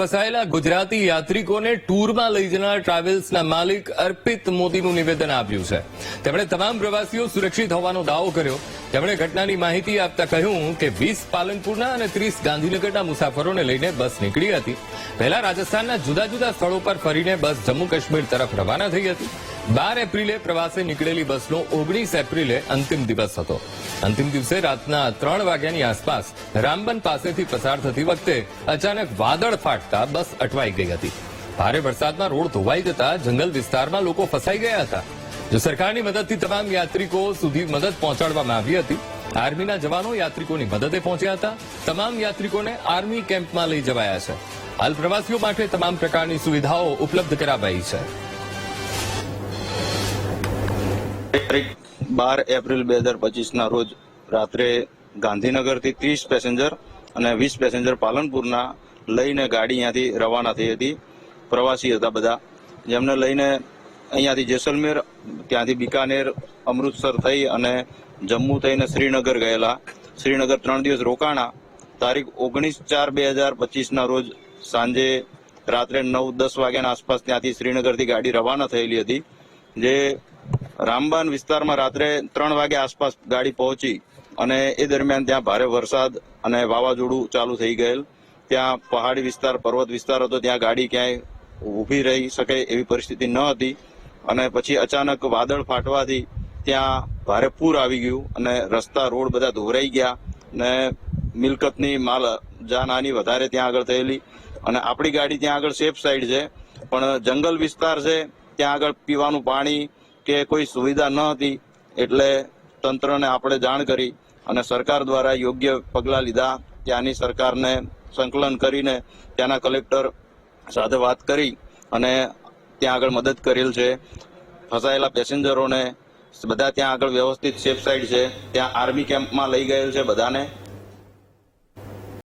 ફસાયેલા ગુજરાતી યાત્રિકોને ટૂરમાં લઈ જનાર ટ્રાવેલ્સના માલિક અર્પિત મોદીનું નિવેદન આપ્યું છે. તેમણે તમામ પ્રવાસીઓ સુરક્ષિત હોવાનો દાવો કર્યો. તેમણે ઘટનાની માહિતી આપતા કહ્યું કે વીસ પાલનપુરના અને ત્રીસ ગાંધીનગરના મુસાફરોને લઈને બસ નીકળી હતી. પહેલા રાજસ્થાનના જુદા જુદા સ્થળો પર ફરીને બસ જમ્મુ કાશ્મીર તરફ રવાના થઈ હતી. બાર એપ્રિલે પ્રવાસે નીકળેલી બસનો ઓગણીસ એપ્રિલે અંતિમ દિવસ હતો. અંતિમ દિવસે રાતના ત્રણ વાગ્યાની આસપાસ રામબન પાસેથી પસાર થતી વખતે અચાનક વાદળ ફાટતા બસ અટવાઈ ગઈ હતી. ભારે વરસાદમાં રોડ ધોવાઈ જતા જંગલ વિસ્તારમાં લોકો ફસાઈ ગયા હતા. જો સરકારની મદદથી તમામ યાત્રિકો સુધી મદદ પહોંચાડવામાં આવી હતી, આર્મીના જવાનો યાત્રિકોની મદદે પહોંચ્યા હતા. તમામ યાત્રિકોને આર્મી કેમ્પમાં લઈ જવાયા છે. હાલ પ્રવાસીઓ માટે તમામ પ્રકારની સુવિધાઓ ઉપલબ્ધ કરાવાઈ છે. તારીખ બાર એપ્રિલ બે હજાર પચીસના રોજ રાત્રે ગાંધીનગરથી ત્રીસ પેસેન્જર અને વીસ પેસેન્જર પાલનપુરના લઈને ગાડી અહીંયાથી રવાના થઈ હતી. પ્રવાસી હતા બધા. જેમને લઈને અહીંયાથી જેસલમેર, ત્યાંથી બિકાનેર, અમૃતસર થઈ અને જમ્મુ થઈને શ્રીનગર ગયેલા. શ્રીનગર ત્રણ દિવસ રોકાણા. તારીખ ઓગણીસ ચાર બે હજાર પચીસના રોજ સાંજે રાત્રે નવ દસ વાગ્યાના આસપાસ ત્યાંથી શ્રીનગરથી ગાડી રવાના થયેલી હતી. જે રામબાન વિસ્તારમાં રાત્રે ત્રણ વાગે આસપાસ ગાડી પહોંચી અને એ દરમિયાન ત્યાં ભારે વરસાદ અને વાવાઝોડું ચાલુ થઈ ગયેલ. ત્યાં પહાડી વિસ્તાર, પર્વત વિસ્તાર હતો, ત્યાં ગાડી ક્યાંય ઊભી રહી શકે એવી પરિસ્થિતિ ન હતી. અને પછી અચાનક વાદળ ફાટવાથી ત્યાં ભારે પૂર આવી ગયું અને રસ્તા, રોડ બધા ધોરાઈ ગયા અને મિલકતની માલ જાનહાની વધારે ત્યાં આગળ થયેલી. અને આપણી ગાડી ત્યાં આગળ સેફ સાઈડ છે, પણ જંગલ વિસ્તાર છે, ત્યાં આગળ પીવાનું પાણી કે કોઈ સુવિધા ન હતી એટલે તંત્રને આપણે જાણ કરી અને સરકાર દ્વારા યોગ્ય પગલાં લીધા. ત્યાંની સરકારને સંકલન કરીને ત્યાંના કલેક્ટર સાથે વાત કરી અને ત્યાં આગળ મદદ કરેલ છે. ફસાયેલા પેસેન્જરોને બધા ત્યાં આગળ વ્યવસ્થિત સેફ સાઈડ છે. ત્યાં આર્મી કેમ્પમાં લઈ ગયેલ છે બધાને.